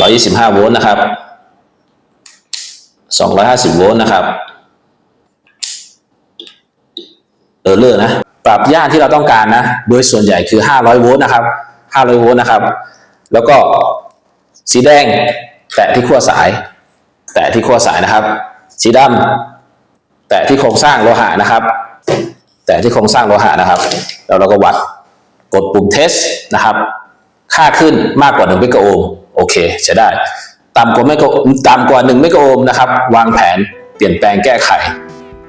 125 โวลต์นะครับ 250 โวลต์นะครับเออเลอร์นะ ปรับย่านที่เราต้องการนะ โดยส่วนใหญ่คือ 500 โวลต์นะครับ 500 โวลต์นะครับ แล้วก็สีแดง แตะที่ขั้วสาย แตะที่ขั้วสายนะครับ สีดำแตะที่โครงสร้างโลหะนะครับ แตะที่โครงสร้างโลหะนะครับ แล้วเราก็วัดกดปุ่มเทสนะครับ ค่าขึ้นมากกว่า1เมกะโอห์ม โอเคใช้ได้ ต่ำกว่าไม่ก็ต่ำกว่า1เมกะโอห์มนะครับ วางแผนเปลี่ยนแปลงแก้ไข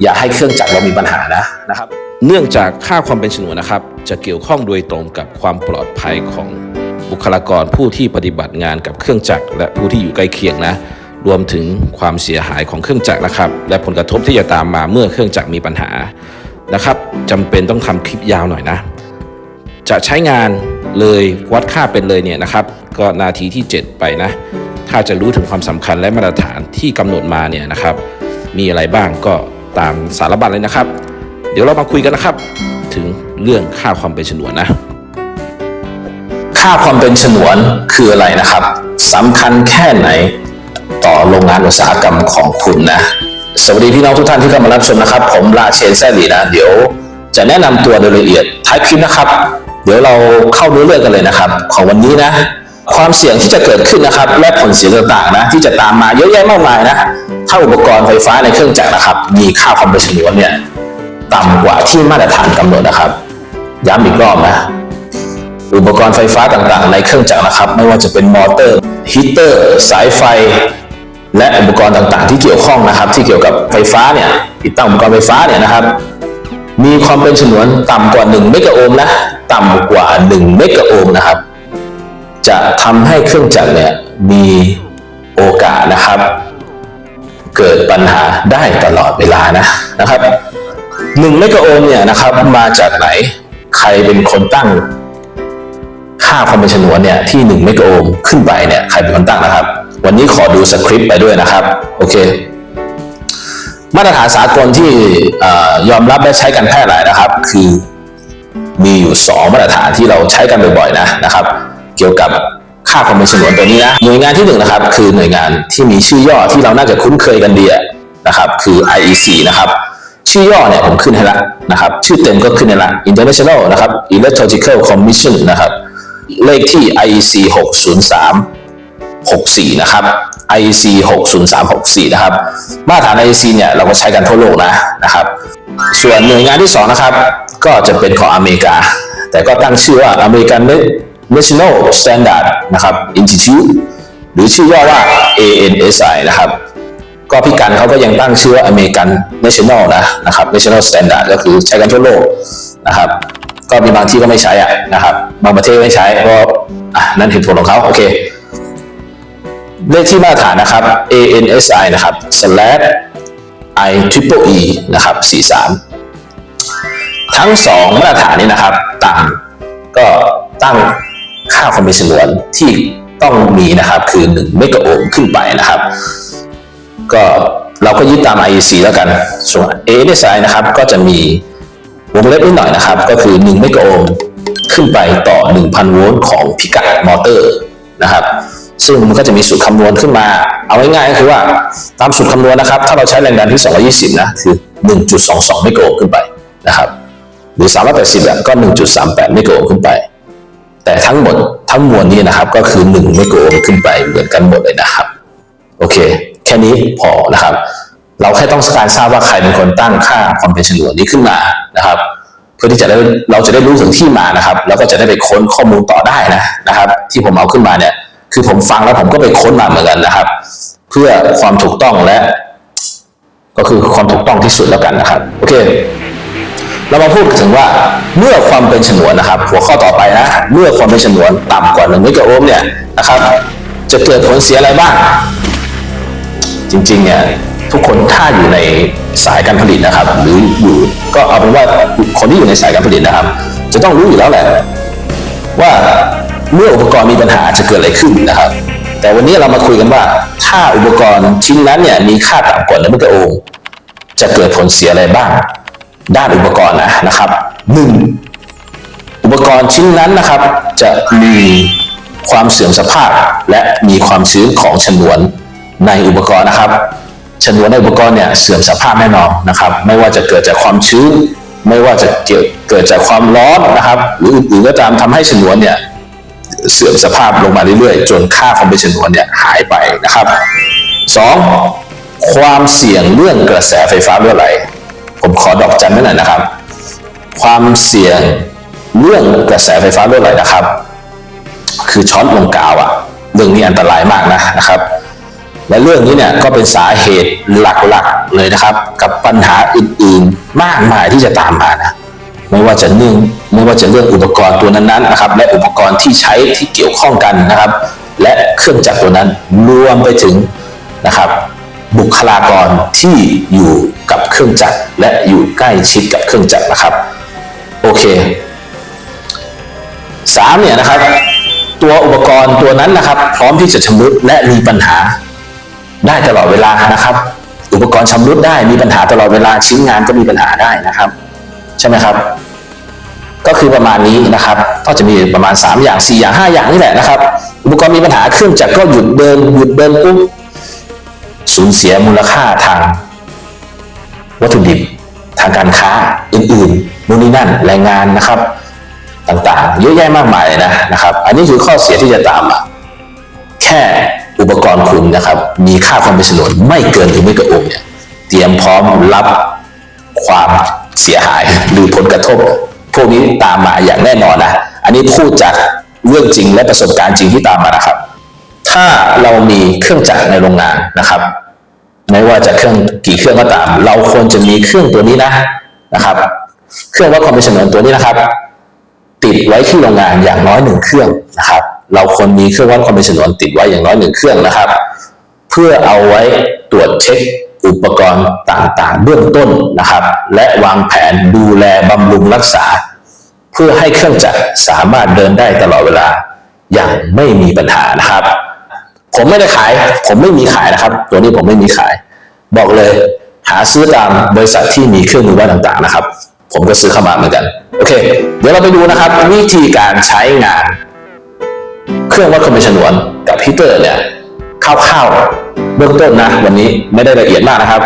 อย่าให้เครื่องจักรเรามีปัญหานะนะครับ เนื่องจากค่าความเป็นฉนวนนะครับ จะเกี่ยวข้องโดยตรงกับความปลอดภัยของบุคลากรผู้ที่ปฏิบัติงานกับเครื่องจักร และผู้ที่อยู่ใกล้เคียงนะ รวมถึงความเสียหายของเครื่องจักรนะครับ และผลกระทบที่จะตามมาเมื่อเครื่องจักรมีปัญหานะครับจำเป็นต้องทำคลิปยาวหน่อยนะ จะใช้งานเลยวัดค่าเป็นเลยเนี่ยนะครับก็นาทีที่ 7 ไปนะ ถ้าจะรู้ถึงความสำคัญและมาตรฐานที่กำหนดมาเนี่ยนะครับ มีอะไรบ้างก็ตามสารบัญเลยนะครับ เดี๋ยวเรามาคุยกันนะครับ ถึงเรื่องค่าความเป็นฉนวนนะ ค่าความเป็นฉนวนคืออะไรนะครับสำคัญแค่ไหนต่อโรงงานอุตสาหกรรมของคุณนะ สวัสดีพี่น้องทุกท่านที่เข้ามารับชมนะครับ ผมราเชนแซลีนะ เดี๋ยวจะแนะนำตัวโดยละเอียดท้ายคลิปนะครับ เดี๋ยวเราเข้าเนื้อเรื่องกันเลยนะครับ ของวันนี้นะ ความเสี่ยงที่จะเกิดขึ้นนะครับ และผลเสียต่างๆนะที่จะตามมาเยอะแยะมากมายนะถ้าอุปกรณ์ไฟฟ้าในเครื่องจักรนะครับ มีค่าความเป็นฉนวนเนี่ยต่ำกว่าที่มาตรฐานกำหนดนะครับ ย้ำอีกรอบนะอุปกรณ์ไฟฟ้าต่างๆ ในเครื่องจักรนะครับ ไม่ว่าจะเป็นมอเตอร์ฮีเตอร์ สายไฟ และอุปกรณ์ต่างๆ ที่เกี่ยวข้องนะครับ ที่เกี่ยวกับไฟฟ้าเนี่ยติดตั้งอุปกรณ์ไฟฟ้าเนี่ยนะครับ มีความเป็นฉนวนต่ำกว่า1เมกะโอห์มนะ ต่ำกว่า 1 เมกะโอห์มนะครับ จะทำให้เครื่องจักรเนี่ยมีโอกาสนะครับ เกิดปัญหาได้ตลอดเวลานะนะครับ1เมกะโอห์มเนี่ยนะครับมาจากไหนใครเป็นคนตั้ง ค่าความเป็นฉนวนเนี่ยที่1เมกะโอห์มขึ้นไปเนี่ยใครเป็นคนตั้งนะครับ วันนี้ขอดูสคริปต์ไปด้วยนะครับโอเคมาตรฐานสากลที่อยอมรับและใช้กันแพร่หลายนะครับ คือ มีอยู่ 2 มาตรฐานที่เราใช้กันบ่อยๆนะนะครับ เกี่ยวกับค่าความเป็นฉนวนตัวนี้นะหน่วยงานที่หนึ่งนะครับคือหน่วยงานที่มีชื่อย่อที่เราน่าจะคุ้นเคยกันดีนะครับคือ IEC นะครับชื่อย่อเนี่ยผมขึ้นให้ละนะครับชื่อเต็มก็ขึ้นให้ละ International นะครับ Electrical Commission นะครับเลขที่ IEC 603 64 นะครับ IEC 60364 นะครับ มาตรฐาน IEC เนี่ยเราก็ใช้กันทั่วโลกนะนะครับ ส่วนหน่วยงานที่2นะครับ ก็จะเป็นของอเมริกา แต่ก็ตั้งชื่อว่า American National Standard นะครับ Institute หรือชื่อย่อว่า ANSI นะครับ ก็พี่กันเขาก็ยังตั้งชื่อว่า American National นะนะครับ National Standard ก็คือใช้กันทั่วโลกนะครับ ก็มีบางที่ก็ไม่ใช้อะนะครับ บางประเทศไม่ใช้เพราะอะนั่นเหตุผลของเขาโอเคเลขที่มาตรฐานนะครับ ANSI นะครับ slash I triple E นะครับ 43 ทั้งสองมาตรฐานนี้นะครับ ต่างก็ตั้งค่าความเป็นฉนวนที่ต้องมีนะครับ คือ 1 เมกะโอห์มขึ้นไปนะครับ ก็เราก็ยึดตาม IEC แล้วกัน ส่วน ASI นะครับ ก็จะมีวงเล็บนิดหน่อยนะครับ ก็คือ 1 เมกะโอห์มขึ้นไปต่อ 1,000 โวลต์ของพิกัดมอเตอร์นะครับ ซึ่งมันก็จะมีสูตรคำนวณขึ้นมา เอาง่ายๆก็คือว่าตามสูตรคำนวณนะครับ ถ้าเราใช้แรงดันที่ 220 นะคือ 1.22เมกะโอห์มขึ้นไปนะครับ หรือ 380อะก็ 1.38เมกะโอห์มขึ้นไป แต่ทั้งหมดทั้งมวลนี้นะครับ ก็คือ1เมกะโอห์มขึ้นไปเหมือนกันหมดเลยนะครับ โอเค แค่นี้พอนะครับ เราแค่ต้องการทราบว่าใครเป็นคนตั้งค่าความเป็นฉนวนนี้ขึ้นมานะครับ เพื่อที่จะได้เราจะได้รู้ถึงที่มานะครับ แล้วก็จะได้ไปค้นข้อมูลต่อได้นะนะครับ ที่ผมเอาขึ้นมาเนี่ย คือผมฟังแล้วผมก็ไปค้นมาเหมือนกันนะครับ เพื่อความถูกต้องและ ก็คือความถูกต้องที่สุดแล้วกันนะครับ โอเค เรามาพูดถึงว่าเมื่อความเป็นฉนวนนะครับ หัวข้อต่อไปนะเมื่อความเป็นฉนวนต่ำกว่า1เมกะโอห์มเนี่ยนะครับ จะเกิดผลเสียอะไรบ้าง จริงๆเนี่ยทุกคนถ้าอยู่ในสายการผลิตนะครับ หรืออยู่ก็เอาเป็นว่าคนที่อยู่ในสายการผลิตนะครับ จะต้องรู้อยู่แล้วแหละว่า เมื่ออุปกรณ์มีปัญหาจะเกิดอะไรขึ้นนะครับ แต่วันนี้เรามาคุยกันว่า ถ้าอุปกรณ์ชิ้นนั้นเนี่ยมีค่าต่ำกว่า1เมกะโอห์มจะเกิดผลเสียอะไรบ้าง ด้านอุปกรณ์นะนะครับหนึ่งอุปกรณ์ชิ้นนั้นนะครับ จะมีความเสื่อมสภาพ และมีความชื้นของฉนวนในอุปกรณ์นะครับฉนวนในอุปกรณ์เนี่ยเสื่อมสภาพแน่นอนนะครับ ไม่ว่าจะเกิดจากความชื้น ไม่ว่าจะเกี่ยวเกิดจากความร้อนนะครับ หรืออื่นๆก็ตามทำให้ฉนวนเนี่ย เสื่อมสภาพลงมาเรื่อยๆ จนค่าความเป็นฉนวนเนี่ยหายไปนะครับสองความเสี่ยงเรื่องกระแสไฟฟ้ารั่วไหล ผมขอดอกจันไว้หน่อยนะครับ ความเสี่ยงเรื่องกระแสไฟฟ้ารั่วไหลนะครับ คือช็อตลงกาวอะเรื่องนี้อันตรายมากนะนะครับ และเรื่องนี้เนี่ยก็เป็นสาเหตุหลักๆเลยนะครับ กับปัญหาอื่นๆมากมายที่จะตามมานะ ไม่ว่าจะเรื่องไม่ว่าจะเรื่องอุปกรณ์ตัวนั้นๆนะครับ และอุปกรณ์ที่ใช้ที่เกี่ยวข้องกันนะครับ และเครื่องจักรตัวนั้นรวมไปถึงนะครับ บุคลากรที่อยู่กับเครื่องจักรและอยู่ใกล้ชิดกับเครื่องจักรนะครับ โอเคสามเนี่ยนะครับ ตัวอุปกรณ์ตัวนั้นนะครับ พร้อมที่จะชำรุดและมีปัญหา ได้ตลอดเวลานะครับ อุปกรณ์ชำรุดได้มีปัญหาตลอดเวลาชิ้นงานก็มีปัญหาได้นะครับ ช่ไหมครับ ก็คือประมาณนี้นะครับก็จะมีประมาณ 3 อย่าง 4 อย่าง 5 อย่างนี่แหละนะครับ อุปกรณ์มีปัญหาเครื่องจักรก็หยุดเดินหยุดเดินปุ๊บสูญเสียมูลค่าทาง วัตถุดิบทางการค้าอื่นๆนู่นนี่นั่นแรงงานนะครับ ต่างๆ เยอะแยะมากมายนะนะครับ อันนี้คือข้อเสียที่จะตามมาแค่อุปกรณ์คุณนะครับ มีค่าความเป็นฉนวนไม่เกินหรือไม่เกินอห์เนี่ยเตรียมพร้อมรับความ เสียหายหรือผลกระทบ พวกนี้ตามมาอย่างแน่นอนนะ อันนี้พูดจากเรื่องจริงและประสบการณ์จริงที่ตามมานะครับ ถ้าเรามีเครื่องจักรในโรงงานนะครับ ไม่ว่าจะเครื่องกี่เครื่องก็ตาม เราควรจะมีเครื่องตัวนี้นะนะครับ เครื่องวัดความเป็นฉนวนตัวนี้นะครับ ติดไว้ที่โรงงานอย่างน้อยหนึ่งเครื่องนะครับ เราควรมีเครื่องวัดความเป็นฉนวนติดไว้อย่างน้อยหนึ่งเครื่องนะครับ เพื่อเอาไว้ตรวจเช็ค อุปกรณ์ต่างๆ เบื้องต้นนะครับ และวางแผนดูแลบำรุงรักษา เพื่อให้เครื่องจักรสามารถเดินได้ตลอดเวลาอย่างไม่มีปัญหานะครับ ผมไม่ได้ขาย ผมไม่มีขายนะครับ ตัวนี้ผมไม่มีขาย บอกเลยหาซื้อตามบริษัทที่มีเครื่องมือวัดต่างๆนะครับ ผมก็ซื้อเข้ามาเหมือนกันโอเค เดี๋ยวเราไปดูนะครับ วิธีการใช้งาน เครื่องวัดความเป็นฉนวนกับฮีเตอร์เนี่ยคร่าวๆ เบื้องต้นนะวันนี้ไม่ได้ละเอียดมากนะครับ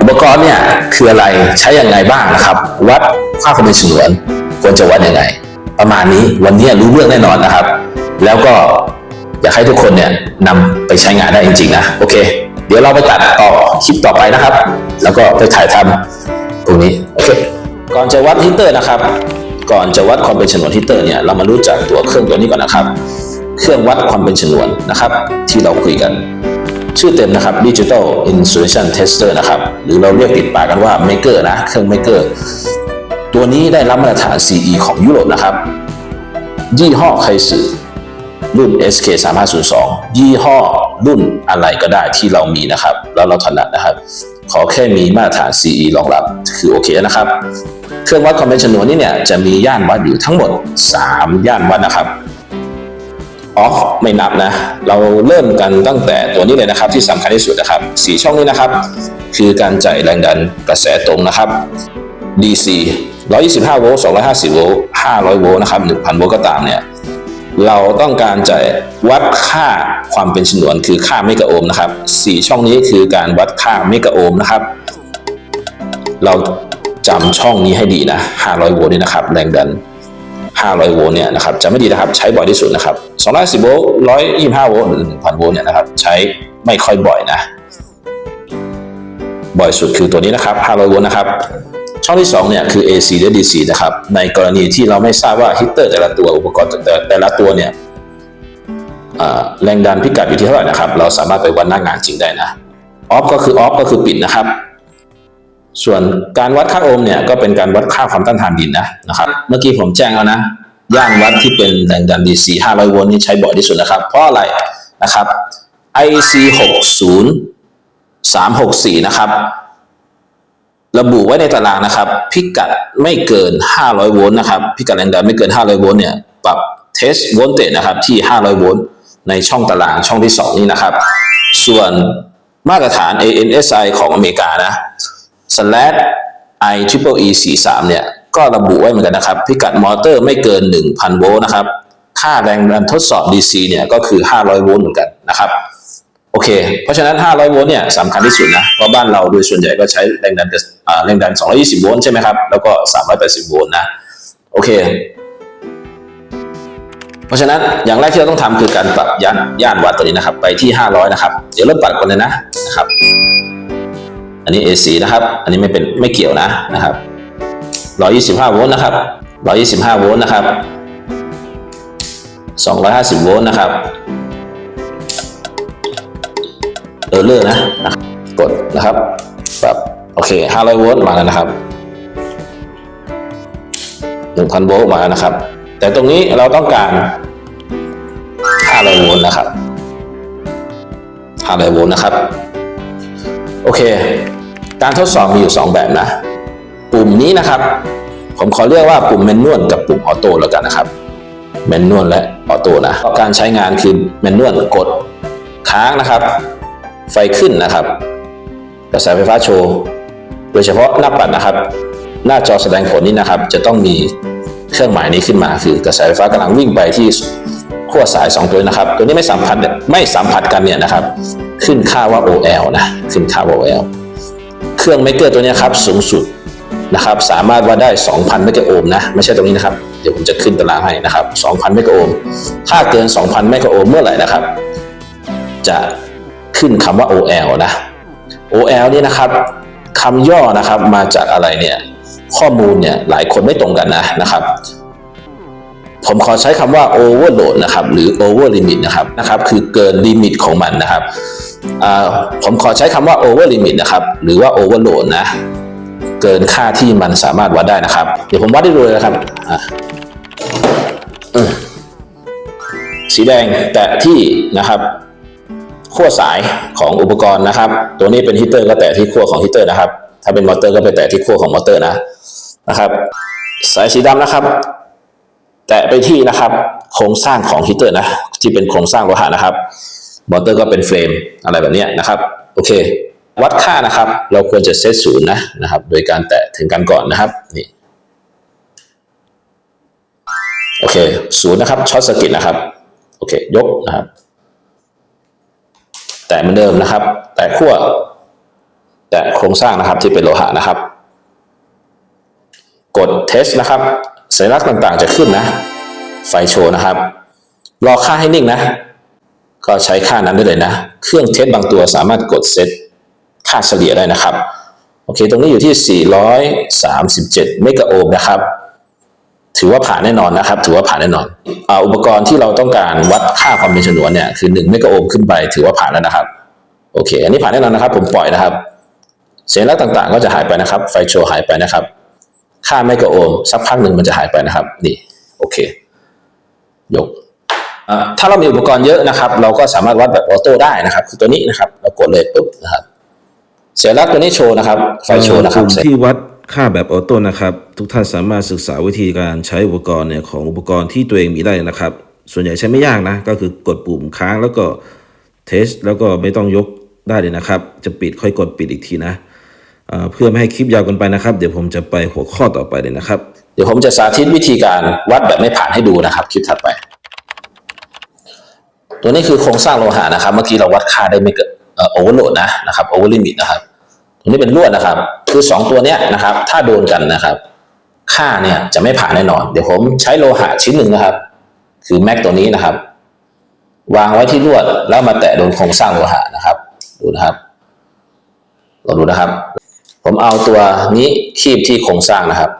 อุปกรณ์เนี่ยคืออะไรใช้อยังไงบ้างนะครับ วัดค่าความเป็นฉนวนควรจะวัดยังไง ประมาณนี้วันนี้รู้เรื่องแน่นอนนะครับ แล้วก็อยากให้ทุกคนเนี่ยนำไปใช้งานได้จริงๆนะโอเค เดี๋ยวเราไปตัดต่อคลิปต่อไปนะครับ แล้วก็ไปถ่ายทำตรงนี้โอเคก่อนจะวัดฮีตเตอร์นะครับ ก่อนจะวัดความเป็นฉนวนฮีตเตอร์เนี่ยเรามารู้จักตัวเครื่องตัวนี้ก่อนนะครับ เครื่องวัดความเป็นฉนวนนะครับ ที่เราคุยกัน ชื่อเต็มนะครับ Digital Insulation Tester นะครับ หรือเราเรียกติดปากกันว่า Maker นะ เครื่อง Maker ตัวนี้ได้รับมาตรฐาน CE ของยุโรปนะครับ ยี่ห้อไคสึรุ่น SK 3 5 0 2ยี่ห้อรุ่นอะไรก็ได้ที่เรามีนะครับ แล้วเราถนัดนะครับ ขอแค่มีมาตรฐาน CE รองรับคือโอเคนะครับ เครื่องวัดความเป็นฉนวนนี่เนี่ยจะมีย่านวัดอยู่ทั้งหมด 3 ย่านวัดนะครับ ออฟไม่นับนะ เราเริ่มกันตั้งแต่ตัวนี้เลยนะครับที่สำคัญที่สุดนะครับสีช่องนี้นะครับ คือการจ่ายแรงดันกระแสตรงนะครับ DC 125 โวลต์ 250 โวลต์ 500 โวลต์นะครับ 1,000 โวลต์ก็ตามเนี่ย เราต้องการจะวัดค่าความเป็นฉนวนคือค่าเมกะโอห์มนะครับสีช่องนี้คือการวัดค่าเมกะโอห์มนะครับ เราจำช่องนี้ให้ดีนะ 500 โวลต์นี่นะครับ แรงดัน 500 โวลต์เนี่ยนะครับจะไม่ดีนะครับใช้บ่อยที่สุดนะครับ210โวลต์125 โวลต์หรือ1,000 โวลต์เนี่ยนะครับใช้ไม่ค่อยบ่อยนะ บ่อยสุดคือตัวนี้นะครับ 500 โวลต์นะครับช่องที่2เนี่ยคือ AC และ DC นะครับในกรณีที่เราไม่ทราบว่าฮีตเตอร์แต่ละตัวอุปกรณ์แต่แต่ละตัวเนี่ยแรงดันพิกัดอยู่ที่เท่าไหร่นะครับ เราสามารถไปวัดหน้างานจริงได้นะออฟก็คือออฟก็คือปิดนะครับ ส่วนการวัดค่าโอห์มเนี่ยก็เป็นการวัดค่าความต้านทานดินนะนะครับ เมื่อกี้ผมแจ้งแล้วนะ ย่านวัดที่เป็นแรงดัน DC 500โวลต์นี่ใช้บ่อยที่สุดนะครับ เพราะอะไรนะครับ IC 60 364นะครับ ระบุไว้ในตารางนะครับ พิกัดไม่เกิน500โวลต์นะครับ พิกัดแรงดันไม่เกิน500โวลต์เนี่ยปรับเทสโวลต์เตจนะครับที่500โวลต์ในช่องตารางช่องที่2นี้นะครับ ส่วนมาตรฐาน ANSI ของอเมริกานะ slash i triple e 4 3เนี่ย ก็ระบุไว้เหมือนกันนะครับ พิกัดมอเตอร์ไม่เกิน 1,000 โวลต์นะครับ ค่าแรงดันทดสอบ DC เนี่ย ก็คือ 500 โวลต์เหมือนกันนะครับโอเค เพราะฉะนั้น 500 โวลต์เนี่ยสำคัญที่สุดนะ เพราะบ้านเราโดยส่วนใหญ่ก็ใช้แรงดันอ่แรงดัน 220 โวลต์ใช่ไหมครับ แล้วก็ 380 โวลต์นะ โอเค เพราะฉะนั้นอย่างแรกที่เราต้องทำคือการปรับย่านย่านวัดตัวนี้นะครับ ไปที่ 500 นะครับ เดี๋ยวเริ่มปรับกันเลยนะนะครับ อันนี้ AC นะครับ อันนี้ไม่เป็นไม่เกี่ยวนะนะครับ125โวลต์นะครับ125โวลต์นะครับ250โวลต์นะครับเออเลอร์นะนะกดนะครับปรับโอเค500โวลต์มาแล้วนะครับ1,000โวลต์มาแล้วนะครับ แต่ตรงนี้เราต้องการ500โวลต์นะครับ500โวลต์นะครับ โอเค การทดสอบมีอยู่ 2 แบบนะ ปุ่มนี้นะครับ ผมขอเรียกว่าปุ่มแมนนวลกับปุ่มออโต้แล้วกันนะครับแมนนวลและออโต้นะการใช้งานคือแมนนวลกดค้างนะครับ ไฟขึ้นนะครับกระแสไฟฟ้าโชว์ โดยเฉพาะหน้าปัดนะครับ หน้าจอแสดงผลนี้นะครับ จะต้องมีเครื่องหมายนี้ขึ้นมา คือกระแสไฟฟ้ากำลังวิ่งไปที่ขั้วสาย 2 ตัวนะครับ ตัวนี้ไม่สัมผัสไม่สัมผัสกันเนี่ยนะครับ ขึ้นค่าว่า OL นะ ขึ้นค่าว่า OL เครื่องเมกเกอร์ตัวนี้ครับสูงสุดนะครับสามารถวัดได้ 2,000 เมกะโอห์มนะไม่ใช่ตรงนี้นะครับเดี๋ยวผมจะขึ้นตารางให้นะครับ 2,000 เมกะโอห์มถ้าเกิน 2,000 เมกะโอห์มเมื่อไหร่นะครับ จะขึ้นคำว่า OL นะ OL นี่นะครับคำย่อนะครับมาจากอะไรเนี่ยข้อมูลเนี่ยหลายคนไม่ตรงกันนะนะครับ ผมขอใช้คำว่า overload นะครับ หรือ over limit นะครับนะครับ คือเกินลิมิตของมันนะครับผมขอใช้คำว่า over limit นะครับ หรือว่า overload นะ เกินค่าที่มันสามารถวัดได้นะครับ เดี๋ยวผมวัดให้เลยนะครับสีแดงแตะที่นะครับขั้วสายของอุปกรณ์นะครับ ตัวนี้เป็นฮีตเตอร์ก็แตะที่ขั้วของฮีตเตอร์นะครับ ถ้าเป็นมอเตอร์ก็ไปแตะที่ขั้วของมอเตอร์นะนะครับ สายสีดำนะครับ แตะไปที่นะครับ โครงสร้างของฮีเตอร์นะ ที่เป็นโครงสร้างโลหะนะครับมอเตอร์ก็เป็นเฟรมอะไรแบบนี้นะครับโอเค วัดค่านะครับ เราควรจะเซตศูนย์นะนะครับ โดยการแตะถึงกันก่อนนะครับนี่โอเคศูนย์นะครับช็อตสกิตนะครับโอเคยกนะครับ แตะเหมือนเดิมนะครับ แตะขั้วแตะโครงสร้างนะครับที่เป็นโลหะนะครับ กดเทสนะครับ สัญลักษณ์ต่างๆจะขึ้นนะ ไฟโชว์นะครับ รอค่าให้นิ่งนะ ก็ใช้ค่านั้นได้เลยนะ เครื่องเทสบางตัวสามารถกดเซตค่าเฉลี่ยได้นะครับ โอเค ตรงนี้อยู่ที่ 437 เมกะโอห์มนะครับ ถือว่าผ่านแน่นอนนะครับ ถือว่าผ่านแน่นอนออุปกรณ์ที่เราต้องการวัดค่าความเป็นฉนวนเนี่ยคือ1เมกะโอห์มขึ้นไปถือว่าผ่านแล้วนะครับ โอเค อันนี้ผ่านแน่นอนนะครับ ผมปล่อยนะครับสัญลักษณ์ต่างๆ ก็จะหายไปนะครับ ไฟโชว์หายไปนะครับ ค่าเมกะโอห์มสักพักหนึ่งมันจะหายไปนะครับ นี่ โอเค ยกถ้าเรามีอุปกรณ์เยอะนะครับ เราก็สามารถวัดแบบออโต้ได้นะครับ คือตัวนี้นะครับ เรากดเลยปุ๊บนะครับ เสียลักตัวนี้โชว์นะครับ ไฟโชว์นะครับปุ่มที่วัดค่าแบบออโต้นะครับ ทุกท่านสามารถศึกษาวิธีการใช้อุปกรณ์เนี่ยของอุปกรณ์ที่ตัวเองมีได้นะครับ ส่วนใหญ่ใช้ไม่ยากนะ ก็คือกดปุ่มค้างแล้วก็เทสแล้วก็ไม่ต้องยกได้เลยนะครับ จะปิดค่อยกดปิดอีกทีนะ เพื่อไม่ให้คลิปยาวเกันไปนะครับ เดี๋ยวผมจะไปหัวข้อต่อไปเลยนะครับ เดี๋ยวผมจะสาธิตวิธีการวัดแบบไม่ผ่านให้ดูนะครับ คลิปถัดไป ตัวนี้คือโครงสร้างโลหะนะครับ เมื่อกี้เราวัดค่าได้ไม่เกินโอเวอร์โหลดนะนะครับโอเวอร์ลิมิตนะครับตรงนี้เป็นลวดนะครับ คือสองตัวเนี้ยนะครับ ถ้าโดนกันนะครับ ค่าเนี่ยจะไม่ผ่านแน่นอน เดี๋ยวผมใช้โลหะชิ้นหนึ่งนะครับ คือแม็กตัวนี้นะครับ วางไว้ที่ลวดแล้วมาแตะโดนโครงสร้างโลหะนะครับ ดูนะครับลองดูนะครับ ผมเอาตัวนี้คีบที่โครงสร้างนะครับ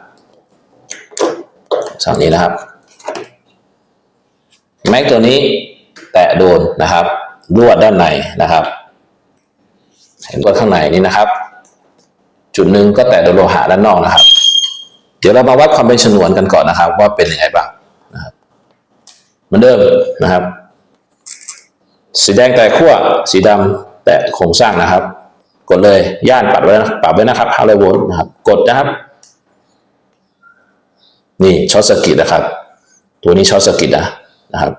ฝั่งนี้นะครับแม็กตัวนี้แตะโดนนะครับลวดด้านในนะครับ เห็นตัวข้างในนี้นะครับ จุดหนึ่งก็แตะโดนโลหะด้านนอกนะครับ เดี๋ยวเรามาวัดความเป็นฉนวนกันก่อนนะครับ ว่าเป็นยังไงบ้างนะครับเหมือนเดิมนะครับ สีแดงแตะขั้วสีดำแตะโครงสร้างนะครับ กดเลยย่านปรับไว้นะปรับไว้นะครับ500โวลต์นะครับ กดนะครับ นี่ช็อตสกิตนะครับ ตัวนี้ช็อตสกิตนะนะครับ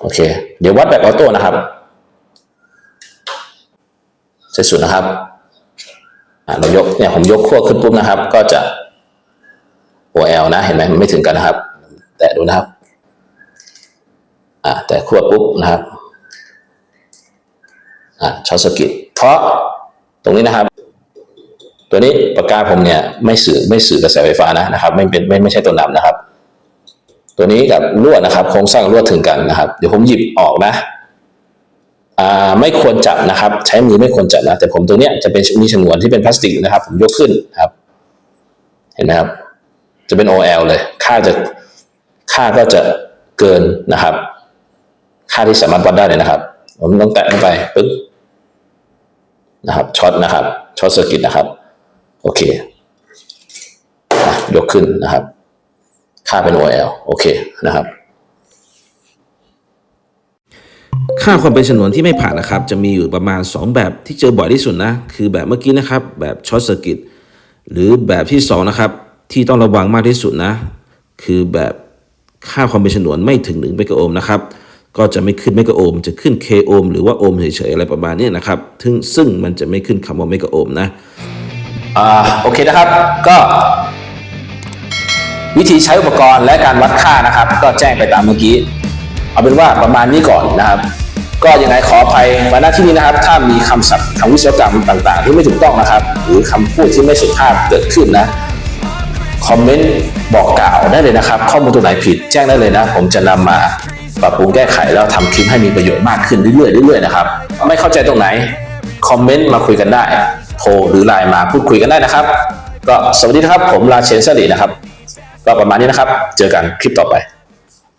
โอเค เดี๋ยววัดแบบออโต้นะครับเสร็จสุดนะครับเรายกเนี่ยผมยกขั้วขึ้นปุ๊บนะครับ ก็จะ OL นะ เห็นไหมมันไม่ถึงกันนะครับ แตะดูนะครับ อ่า แต่ขั้วปุ๊บนะครับ ช็อตสกิตเพราะตรงนี้นะครับ ตัวนี้ปากกาผมเนี่ยไม่สื่อไม่สื่อกระแสไฟฟ้านะนะครับ ไม่เป็นไม่ไม่ใช่ตัวนำนะครับ ตัวนี้กับลวดนะครับ โครงสร้างลวดถึงกันนะครับ เดี๋ยวผมหยิบออกนะไม่ควรจับนะครับ ใช้มือไม่ควรจับนะ แต่ผมตัวเนี้ยจะเป็นมีฉนวนที่เป็นพลาสติกนะครับ ผมยกขึ้นครับ เห็นไหมครับ จะเป็น OL เลย ค่าจะค่าก็จะเกินนะครับ ค่าที่สามารถวัดได้เลยนะครับ ผมต้องแตะลงไปปึ๊บนะครับช็อตนะครับช็อตเซอร์กิตนะครับ โอเคยกขึ้นนะครับ ค่าเป็น OL โอเคนะครับ ค่าความเป็นฉนวนที่ไม่ผ่านนะครับ จะมีอยู่ประมาณ 2 แบบที่เจอบ่อยที่สุดนะ คือแบบเมื่อกี้นะครับ แบบช็อตเซอร์กิตหรือแบบที่2นะครับ ที่ต้องระวังมากที่สุดนะ คือแบบค่าความเป็นฉนวนไม่ถึง1เมกะโอห์มนะครับ ก็จะไม่ขึ้นเมกะโอห์มจะขึ้น k โอห์มหรือว่าโอห์มเฉยๆอะไรประมาณนี้นะครับซึ่งซึ่งมันจะไม่ขึ้นคำว่าเมกะโอห์มนะอ่าโอเคนะครับก็วิธีใช้อุปกรณ์และการวัดค่านะครับ ก็แจ้งไปตามเมื่อกี้ เอาเป็นว่าประมาณนี้ก่อนนะครับ ก็ยังไงขออภัยมาณที่นี้นะครับ ถ้ามีคำศัพท์ทางวิศวกรรมต่าง ๆ ที่ไม่ถูกต้องนะครับ หรือคำพูดที่ไม่สุภาพเกิดขึ้นนะคอมเมนต์บอกกล่าวได้เลยนะครับ ข้อมูลตัวไหนผิดแจ้งได้เลยนะ ผมจะนำมา ปรับปรุงแก้ไขแล้วทำคลิปให้มีประโยชน์มากขึ้นเรื่อยๆเรื่อยๆนะครับไม่เข้าใจตรงไหนคอมเมนต์มาคุยกันได้ โทรหรือไลน์มาพูดคุยกันได้นะครับ ก็สวัสดีนะครับผมราเชนสลีนะครับ ก็ประมาณนี้นะครับ เจอกันคลิปต่อไป